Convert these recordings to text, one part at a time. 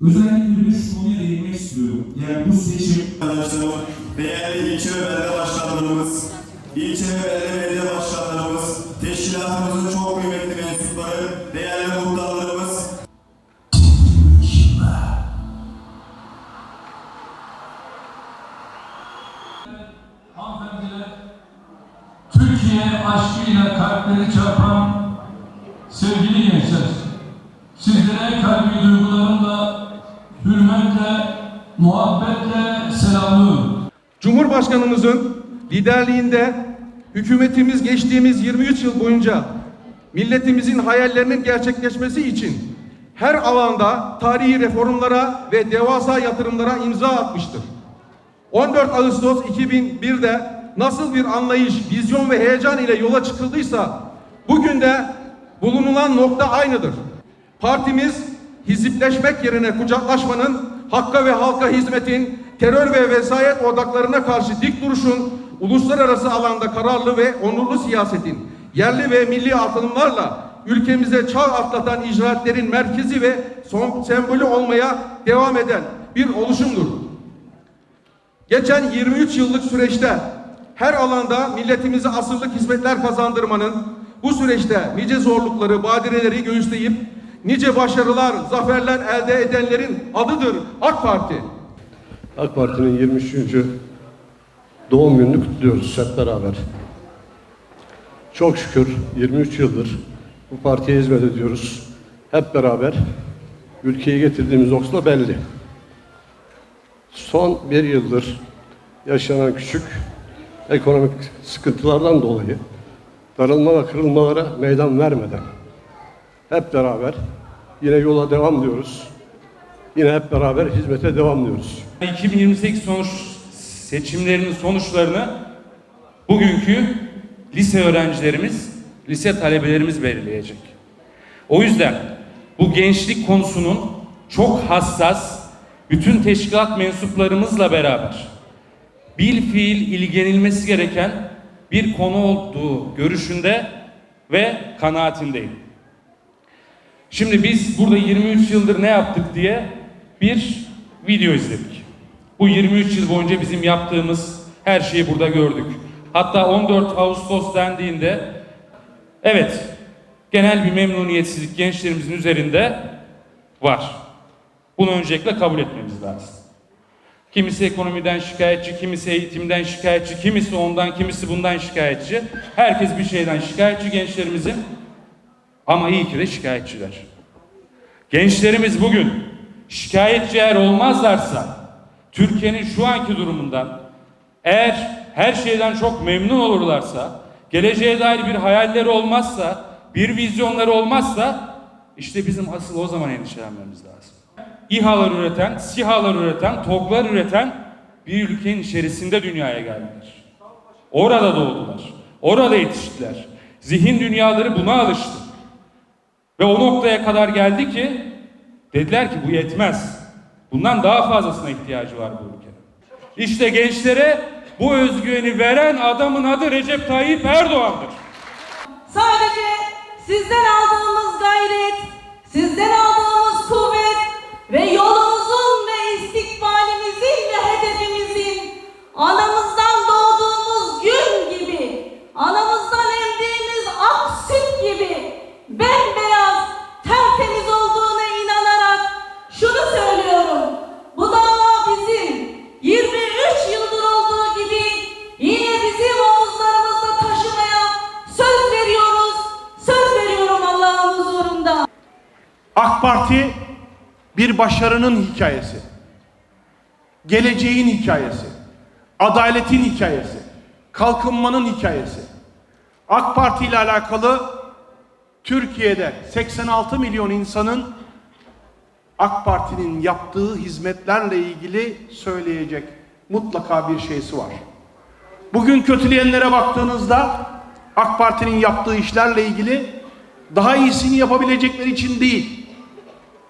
Özellikle bir konuya değinmek istiyorum. Yani bu seçim Arkadaşlarım, değerli ilçe ve belde başkanlarımız, ilçe ve belde belediye başkanlarımız, teşkilatımızın çok kıymetli mensupları, değerli muhtarlarımız, Hanımefendiler, Türkiye aşkıyla kalpleri çarpan sevgili gençler, sizlere kalbi duygularımla, hürmetle, muhabbetle selamlıyorum. Cumhurbaşkanımızın liderliğinde hükümetimiz geçtiğimiz 23 yıl boyunca milletimizin hayallerinin gerçekleşmesi için her alanda tarihi reformlara ve devasa yatırımlara imza atmıştır. 14 Ağustos 2001'de nasıl bir anlayış, vizyon ve heyecan ile yola çıkıldıysa bugün de bulunulan nokta aynıdır. Partimiz hizipleşmek yerine kucaklaşmanın, hakka ve halka hizmetin, terör ve vesayet odaklarına karşı dik duruşun, uluslararası alanda kararlı ve onurlu siyasetin, yerli ve milli atılımlarla ülkemize çağ atlatan icraatlerin merkezi ve son sembolü olmaya devam eden bir oluşumdur. Geçen 23 yıllık süreçte her alanda milletimize asırlık hizmetler kazandırmanın bu süreçte nice zorlukları, badireleri göğüsleyip nice başarılar, zaferler elde edenlerin adıdır AK Parti. AK Parti'nin 23. doğum gününü kutluyoruz hep beraber. Çok şükür 23 yıldır bu partiye hizmet ediyoruz. Hep beraber ülkeyi getirdiğimiz nokta belli. Son bir yıldır yaşanan küçük ekonomik sıkıntılardan dolayı darılma ve kırılmalara meydan vermeden hep beraber yine yola devam diyoruz. Yine hep beraber hizmete devam diyoruz. 2028 sonuç seçimlerinin sonuçlarını bugünkü lise öğrencilerimiz, lise talebelerimiz belirleyecek. O yüzden bu gençlik konusunun çok hassas, bütün teşkilat mensuplarımızla beraber bil fiil ilgilenilmesi gereken bir konu olduğu görüşünde ve kanaatindeyim. Şimdi biz burada 23 yıldır ne yaptık diye bir video izledik. Bu 23 yıl boyunca bizim yaptığımız her şeyi burada gördük. Hatta 14 Ağustos dendiğinde evet genel bir memnuniyetsizlik gençlerimizin üzerinde var. Bunu öncelikle kabul etmemiz lazım. Kimisi ekonomiden şikayetçi, kimisi eğitimden şikayetçi, kimisi ondan, kimisi bundan şikayetçi. Herkes bir şeyden şikayetçi gençlerimizin. Ama iyi ki de şikayetçiler. Gençlerimiz bugün şikayetçi eğer olmazlarsa Türkiye'nin şu anki durumundan eğer her şeyden çok memnun olurlarsa geleceğe dair bir hayalleri olmazsa bir vizyonları olmazsa işte bizim asıl o zaman endişelenmemiz lazım. İHA'lar üreten, SİHA'lar üreten, TOG'lar üreten bir ülkenin içerisinde dünyaya geldiler. Orada doğdular. Orada yetiştiler. Zihin dünyaları buna alıştı. Ve o noktaya kadar geldi ki dediler ki bu yetmez. Bundan daha fazlasına ihtiyacı var bu ülkenin. İşte gençlere bu özgüveni veren adamın adı Recep Tayyip Erdoğan'dır. Sadece sizden aldığımız gayret, sizden aldığımız AK Parti bir başarının hikayesi. Geleceğin hikayesi. Adaletin hikayesi. Kalkınmanın hikayesi. AK Parti ile alakalı Türkiye'de 86 milyon insanın AK Parti'nin yaptığı hizmetlerle ilgili söyleyecek mutlaka bir şeysi var. Bugün kötüleyenlere baktığınızda AK Parti'nin yaptığı işlerle ilgili daha iyisini yapabilecekleri için değil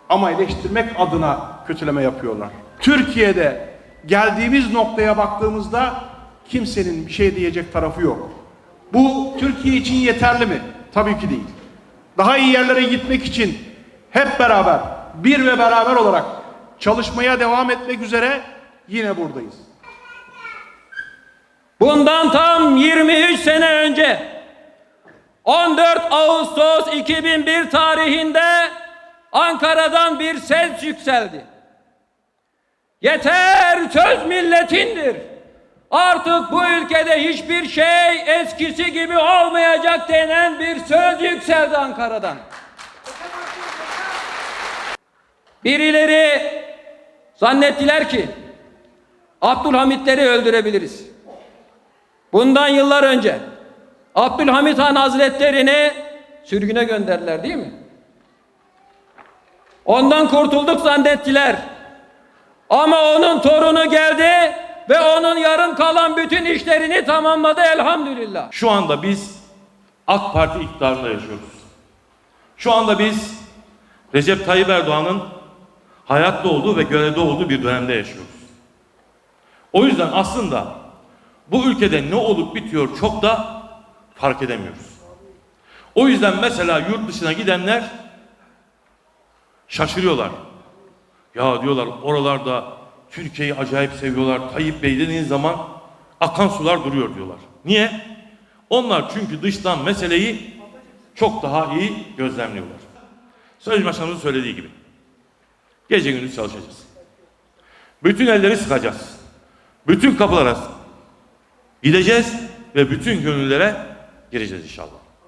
ama eleştirmek adına kötüleme yapıyorlar. Türkiye'de geldiğimiz noktaya baktığımızda kimsenin bir şey diyecek tarafı yok. Bu Türkiye için yeterli mi? Tabii ki değil. Daha iyi yerlere gitmek için hep beraber, bir ve beraber olarak çalışmaya devam etmek üzere yine buradayız. Bundan tam 23 sene önce 14 Ağustos 2001 tarihinde Ankara'dan bir ses yükseldi. Yeter söz milletindir. Artık bu ülkede hiçbir şey eskisi gibi olmayacak denen bir söz yükseldi Ankara'dan. Birileri zannettiler ki Abdülhamitleri öldürebiliriz. Bundan yıllar önce Abdülhamit Han Hazretlerini sürgüne gönderdiler değil mi? Ondan kurtulduk zannettiler. Ama onun torunu geldi ve onun yarım kalan bütün işlerini tamamladı elhamdülillah. Şu anda biz AK Parti iktidarında yaşıyoruz. Şu anda biz Recep Tayyip Erdoğan'ın hayatta olduğu ve görevde olduğu bir dönemde yaşıyoruz. O yüzden aslında bu ülkede ne olup bitiyor çok da fark edemiyoruz. O yüzden mesela yurt dışına gidenler şaşırıyorlar. Ya diyorlar oralarda Türkiye'yi acayip seviyorlar. Tayyip Bey dediğiniz zaman akan sular duruyor diyorlar. Niye? Onlar çünkü dıştan meseleyi çok daha iyi gözlemliyorlar. Sözcü Başkanımızın söylediği gibi. Gece gündüz çalışacağız. Bütün elleri sıkacağız. Bütün kapılara gideceğiz ve bütün gönüllere gireceğiz inşallah.